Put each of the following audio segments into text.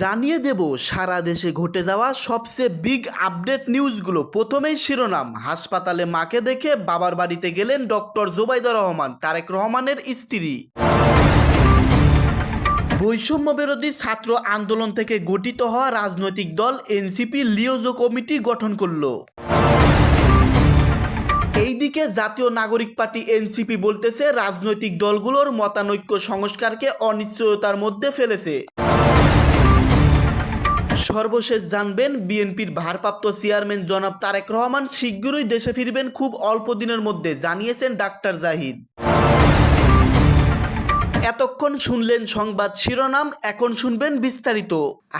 জানিয়ে দেব, সারা দেশে ঘটে যাওয়া সবচেয়ে বিগ আপডেট নিউজগুলো প্রথমেই শিরোনাম, হাসপাতালে মাকে দেখে বাবার বাড়িতে গেলেন ডক্টর জোবাইদা রহমান, তারেক রহমানের স্ত্রী। বৈষম্য বিরোধী ছাত্র আন্দোলন থেকে গঠিত হওয়া রাজনৈতিক দল এনসিপি লিওজো কমিটি গঠন করল। এইদিকে জাতীয় নাগরিক পার্টি এনসিপি বলতেছে, রাজনৈতিক দলগুলোর মতানৈক্য সংস্কারকে অনিশ্চয়তার মধ্যে ফেলেছে। সর্বশেষ জানবেন, বিএনপির ভারপ্রাপ্ত চেয়ারম্যান জনাব তারেক রহমান শীঘ্রই দেশে ফিরবেন খুব অল্প দিনের মধ্যে, জানিয়েছেন ডাক্তার জাহিদ। এতক্ষণ শুনলেন সংবাদ শিরোনাম, এখন শুনবেন বিস্তারিত।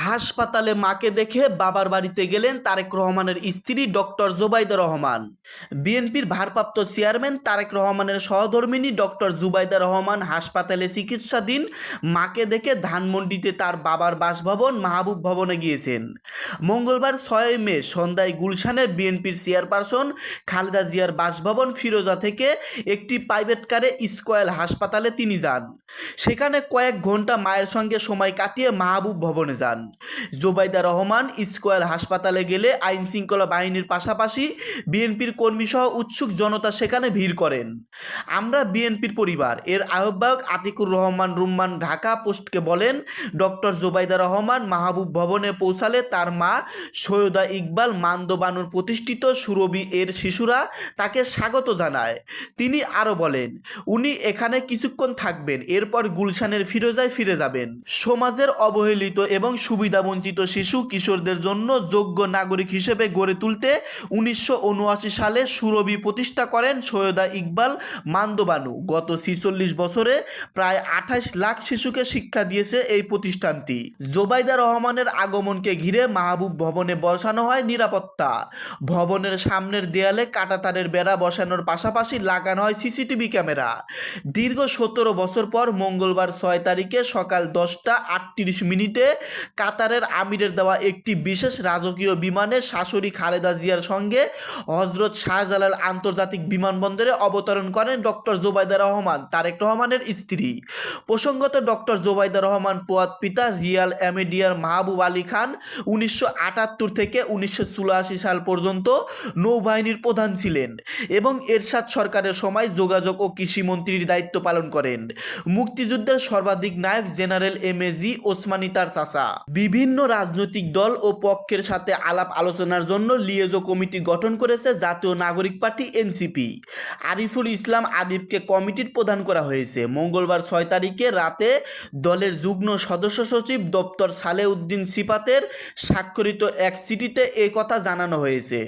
হাসপাতালে মাকে দেখে বাবার বাড়িতে গেলেন তারেক রহমানের স্ত্রী ডক্টর জুবাইদা রহমান। বিএনপির ভারপ্রাপ্ত চেয়ারম্যান তারেক রহমানের সহধর্মিনী ডক্টর জুবাইদা রহমান হাসপাতালে চিকিৎসাধীন মাকে দেখে ধানমন্ডিতে তার বাবার বাসভবন, মাহবুব ভবনে গিয়েছেন। মঙ্গলবার ছয় মে সন্ধ্যায় গুলশানে বিএনপির চেয়ারপারসন খালেদা জিয়ার বাসভবন ফিরোজা থেকে একটি প্রাইভেট কারে স্কোয়াল হাসপাতালে তিনি যান। সেখানে কয়েক ঘণ্টা মায়ের সঙ্গে সময় কাটিয়ে মাহবুব ভবনে যান। জোবাইদা রহমান স্কোয়াল হাসপাতালে গেলে আইন শৃঙ্খলা বাহিনীর পাশাপাশি বিএনপির কর্মীসহ উৎসুক জনতা সেখানে ভিড় করেন। আমরা বিএনপির পরিবার, এর আহ্বায়ক আতিকুর রহমান রুম্মান ঢাকা পোস্টকে বলেন, ডক্টর জোবাইদা রহমান মাহবুব ভবনে পৌঁছালে তার মা সৈয়দা ইকবাল মান্দবানুর প্রতিষ্ঠিত সুরবি এর শিশুরা তাকে স্বাগত জানায়। তিনি আরও বলেন, উনি এখানে কিছুক্ষণ থাকবেন এরপর গুলশানের ফিরোজায় ফিরে যাবেন। সমাজের অবহেলিত এবং সুবিধাবঞ্চিত শিশু কিশোরদের জন্য যোগ্য নাগরিক হিসেবে গড়ে তুলতে উনিশশো উনআশি সালে সুরবি প্রতিষ্ঠা করেন সৈয়দা ইকবাল মান্দবানু। গত ছিচল্লিশ বছরে প্রায় আঠাশ লাখ শিশুকে শিক্ষা দিয়েছে এই প্রতিষ্ঠানটি। জোবাইদা রহমানের আগমনকে ঘিরে মাহবুব ভবনে বসানো হয় নিরাপত্তা। ভবনের সামনের দেয়ালে কাটাতারের বেড়া বসানোর পাশাপাশি লাগানো হয় সিসিটিভি ক্যামেরা। দীর্ঘ সতেরো বছর পর মঙ্গলবার ছয় তারিখে সকাল দশটা আটত্রিশ মিনিটে কাতারের আমিরের দেওয়া একটি বিশেষ রাজকীয় বিমানে শাশুড়ি খালেদা জিয়ার সঙ্গে হজরত শাহজালাল আন্তর্জাতিক বিমানবন্দরে অবতরণ করেন ডক্টর জোবাইদা রহমান, তারেক রহমানের স্ত্রী। প্রসঙ্গত ডক্টর জোবাইদা রহমান পোয়াত পিতা রিয়াল অ্যামেডিয়ার মাহবুব আলী খান উনিশশো আটাত্তর থেকে উনিশশো চুরাশি সাল পর্যন্ত নৌবাহিনীর প্রধান ছিলেন এবং এরশাদ সরকারের সময় যোগাযোগ ও কৃষিমন্ত্রীর দায়িত্ব পালন করেন। মুক্তিযুদ্ধের সর্বাধিক নায়ক general M A G Osmani তার চাচা। বিভিন্ন রাজনৈতিক দল ও পক্ষের সাথে আলাপ আলোচনার জন্য লিয়েজো কমিটি গঠন করেছে জাতীয় নাগরিক পার্টি এনসিপি। আরিফুল ইসলাম আদিবকে কমিটির প্রদান করা হয়েছে। মঙ্গলবার ছয় তারিখে রাতে দলের যুগ্ম সদস্য সচিব দপ্তর সালেউদ্দিন সিপাতের স্বাক্ষরিত এক সিটিতে এ কথা জানানো হয়েছে।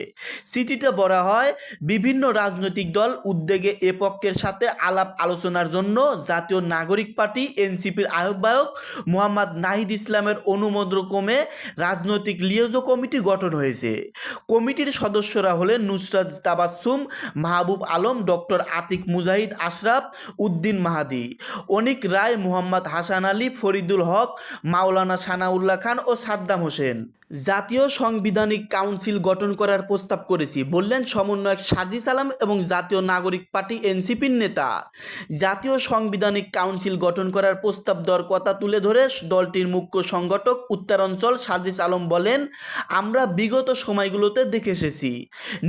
সিটিতে বলা হয়, বিভিন্ন রাজনৈতিক দল উদ্যোগে এ পক্ষের সাথে আলাপ আলোচনার জন্য জাতীয় নাগরিক পার্টি, এনসিপির আহ্বায়ক মোহাম্মদ নাহিদ ইসলামের অনুমোদক্রমে রাজনৈতিক লিয়েজো কমিটি গঠন হয়েছে। কমিটির সদস্যরা হলেন নুসরাত তাবাসুম মাহবুব আলম, ডক্টর আতিক মুজাহিদ, আশরাফ উদ্দিন মাহাদি। অনিক রায়, মোহাম্মদ হাসান আলী, ফরিদুল হক, মাওলানা সানাউল্লাহ খান ও সাদ্দাম হোসেন। জাতীয় সাংবিধানিক কাউন্সিল গঠন করার প্রস্তাব করেছি, বললেন সমন্বয়ক সার্জিস আলম এবং জাতীয় নাগরিক পার্টি এনসিপির নেতা। জাতীয় সাংবিধানিক কাউন্সিল গঠন করার প্রস্তাব দেওয়ার কথা তুলে ধরে দলটির মুখ্য সংগঠক উত্তরাঞ্চল সার্জিস আলম বলেন, আমরা বিগত সময়গুলোতে দেখে এসেছি,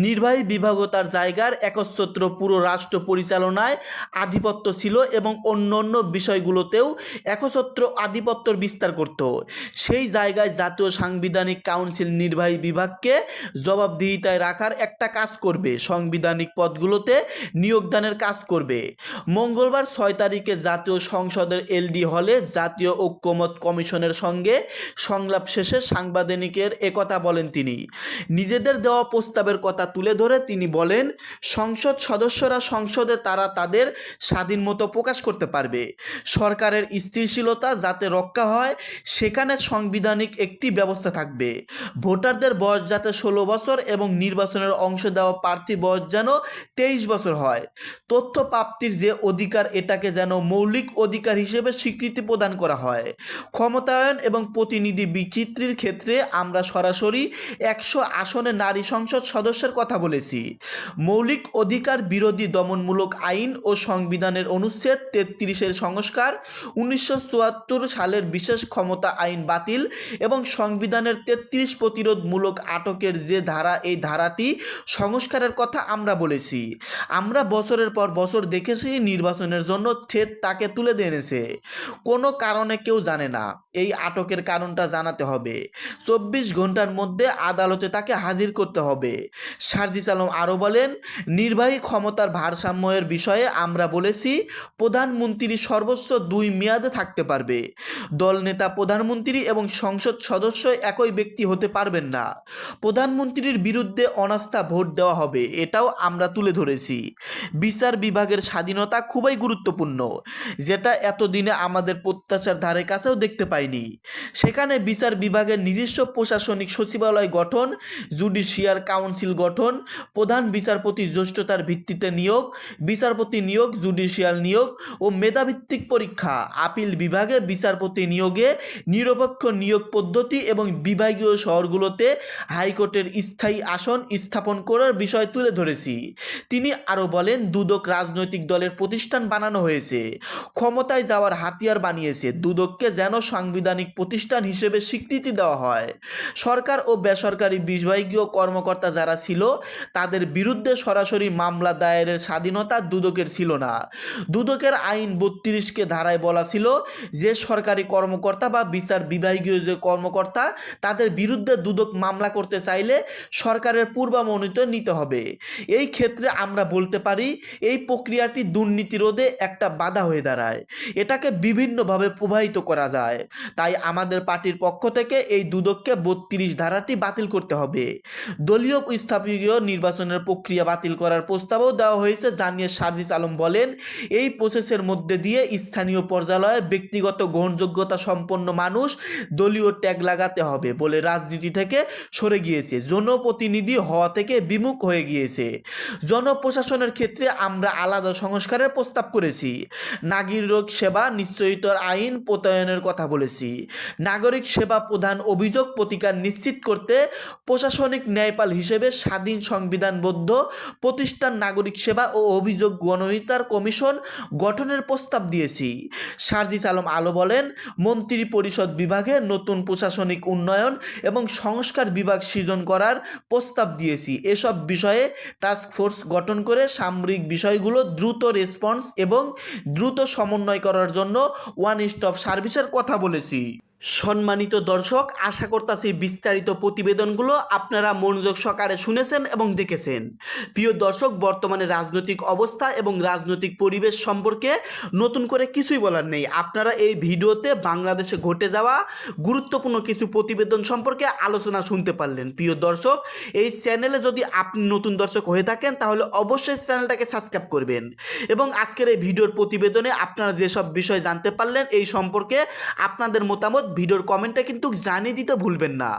নির্বাহী বিভাগও তার জায়গার একচ্ছত্র পুরো রাষ্ট্র পরিচালনায় আধিপত্য ছিল এবং অন্য অন্য বিষয়গুলোতেও একচ্ছত্র আধিপত্যর বিস্তার করত। সেই জায়গায় জাতীয় সাংবিধানিক কাউন্সিল নির্বাহী বিভাগকে জবাবদিহিতায় রাখার একটা কাজ করবে। সাংবিধানিক পদগুলোতে নিয়োগদানের কাজ করবে। মঙ্গলবার ছয় তারিখে জাতীয় সংসদের এলডি হলে জাতীয় ঐক্যমত কমিশনের সঙ্গে সংলাপ শেষে সাংবাদিকের একথা বলেন তিনি। নিজেদের দেওয়া প্রস্তাবের কথা তুলে ধরে তিনি বলেন, সংসদ সদস্যরা সংসদে তারা তাদের স্বাধীন মতো প্রকাশ করতে পারবে। সরকারের স্থিতিশীলতা যাতে রক্ষা হয়, সেখানে সাংবিধানিক একটি ব্যবস্থা থাকবে। থাকবে। ভোটারদের বয়স যাতে ষোলো বছর এবং নির্বাচনের অংশ দেওয়া প্রার্থী বয়স যেন তেইশ বছর হয়। তথ্য প্রাপ্তির যে অধিকার, এটাকে যেন মৌলিক অধিকার হিসেবে স্বীকৃতি প্রদান করা হয়। ক্ষমতায়ন এবং প্রতিনিধি বিচিত্রির ক্ষেত্রে আমরা সরাসরি একশো আসনে নারী সংসদ সদস্যের কথা বলেছি। মৌলিক অধিকার বিরোধী দমনমূলক আইন ও সংবিধানের অনুচ্ছেদ তেত্রিশের সংস্কার, উনিশশো চুয়াত্তর সালের বিশেষ ক্ষমতা আইন বাতিল এবং সংবিধানের তেত্রিশ প্রতিরোধমূলক আটকের যে ধারা, এই ধারাটি সংস্কারের কথা আমরা বলেছি। আমরা বছরের পর বছর দেখেছি নির্বাচনের জন্য ঠেট তাকে তুলে এনেছে। কোনো কারণে কেউ জানে না। এই আটকের কারণটা জানাতে হবে। চব্বিশ ঘণ্টার মধ্যে আদালতে তাকে হাজির করতে হবে। সার্জিস আলম আরও বলেন, নির্বাহী ক্ষমতার ভারসাম্যের বিষয়ে আমরা বলেছি, প্রধানমন্ত্রী সর্বোচ্চ দুই মেয়াদে থাকতে পারবে। দলনেতা প্রধানমন্ত্রী এবং সংসদ সদস্য একই ব্যক্তি হতে পারবেন না। প্রধানমন্ত্রীর বিরুদ্ধে অনাস্থা ভোট দেওয়া হবে, এটাও আমরা তুলে ধরেছি। বিচার বিভাগের স্বাধীনতা খুবই গুরুত্বপূর্ণ, যেটা এতদিনে আমাদের প্রত্যাশার ধারে কাছেও দেখতে পাইনি। সেখানে বিচার বিভাগের নিজস্ব প্রশাসনিক সচিবালয় গঠন, জুডিশিয়ার কাউন্সিল গঠন, প্রধান বিচারপতি জ্যেষ্ঠতার ভিত্তিতে নিয়োগ, বিচারপতি নিয়োগ, জুডিশিয়াল নিয়োগ ও মেধাভিত্তিক পরীক্ষা। আপিল বিভাগে বিচারপতি নিয়োগে নিরপেক্ষ নিয়োগ পদ্ধতি এবং বিভাগীয় শহরগুলোতে হাইকোর্টের স্থায়ী আসন স্থাপন করার বিষয় তুলে ধরেছি। তিনি আরও বলেন, দুদক রাজনৈতিক দলের প্রতিষ্ঠান বানানো হয়েছে। ক্ষমতায় যাওয়ার হাতিয়ার বানিয়েছে। দুদককে যেন সাংবিধানিক প্রতিষ্ঠান হিসেবে স্বীকৃতি দেওয়া হয়। সরকার ও বেসরকারি বিভাগীয় কর্মকর্তা যারা ছিল, তাদের বিরুদ্ধে সরাসরি মামলা দায়েরের স্বাধীনতা দুদকের ছিল না। দুদকের আইন বত্রিশকে ধারায় বলা ছিল যে, সরকারি কর্মকর্তা বা বিচার বিভাগীয় যে কর্মকর্তা, তাদের বিরুদ্ধে দুদক মামলা করতে চাইলে সরকারের পূর্বামনোনীত নিতে হবে। এই ক্ষেত্রে আমরা বলতে পারি, এই প্রক্রিয়াটি দুর্নীতি রোধে একটা বাধা হয়ে দাঁড়ায়। এটাকে বিভিন্নভাবে প্রবাহিত করা যায়। তাই আমাদের পার্টির পক্ষ থেকে এই দুদককে বত্রিশ ধারাটি বাতিল করতে হবে। দলীয় স্থাপীয় নির্বাচনের প্রক্রিয়া বাতিল করার প্রস্তাবও দেওয়া হয়েছে, জানিয়ে সার্জিস আলম বলেন, এই প্রসেসের মধ্যে দিয়ে স্থানীয় পর্যালয়ে ব্যক্তিগত গ্রহণযোগ্যতা সম্পন্ন মানুষ দলীয় ট্যাগ লাগাতে হবে। বলে রাজনীতি থেকে সরে গিয়েছে। জনপ্রতিনিধি হওয়া থেকে বিমুখ হয়ে গিয়েছে। জনপ্রশাসনের ক্ষেত্রে আমরা আলাদা সংস্কারের প্রস্তাব করেছি। নাগরিক সেবা নিশ্চয়িতর আইন প্রত্যয়নের কথা বলেছি। নাগরিক সেবা প্রধান অভিযোগ প্রতিকার নিশ্চিত করতে প্রশাসনিক ন্যায়পাল হিসেবে স্বাধীন সংবিধানবদ্ধ প্রতিষ্ঠান নাগরিক সেবা ও অভিযোগ গণহিতার কমিশন গঠনের প্রস্তাব দিয়েছি। সার্জিস আলম আলো বলেন মন্ত্রী পরিষদ বিভাগে নতুন প্রশাসনিক উন্নয়ন এবং সংস্কার বিভাগ সৃজন করার প্রস্তাব দিয়েছি। এসব বিষয়ে টাস্ক ফোর্স গঠন করে সামরিক বিষয়গুলো দ্রুত রেসপন্স এবং দ্রুত সমন্বয় করার জন্য ওয়ান স্টপ সার্ভিসের কথা বলেছি। সম্মানিত দর্শক, আশা করতেছি বিস্তারিত প্রতিবেদনগুলো আপনারা মনোযোগ সহকারে শুনেছেন এবং দেখেছেন। প্রিয় দর্শক, বর্তমানে রাজনৈতিক অবস্থা এবং রাজনৈতিক পরিবেশ সম্পর্কে নতুন করে কিছুই বলার নেই। আপনারা এই ভিডিওতে বাংলাদেশে ঘটে যাওয়া গুরুত্বপূর্ণ কিছু প্রতিবেদন সম্পর্কে আলোচনা শুনতে পারলেন। প্রিয় দর্শক, এই চ্যানেলে যদি আপনি নতুন দর্শক হয়ে থাকেন, তাহলে অবশ্যই চ্যানেলটাকে সাবস্ক্রাইব করবেন এবং আজকের এই ভিডিওর প্রতিবেদনে আপনারা যেসব বিষয় জানতে পারলেন, এই সম্পর্কে আপনাদের মতামত ভিডিওর কমেন্টটা কিন্তু জানিয়ে দিতে ভুলবেন না।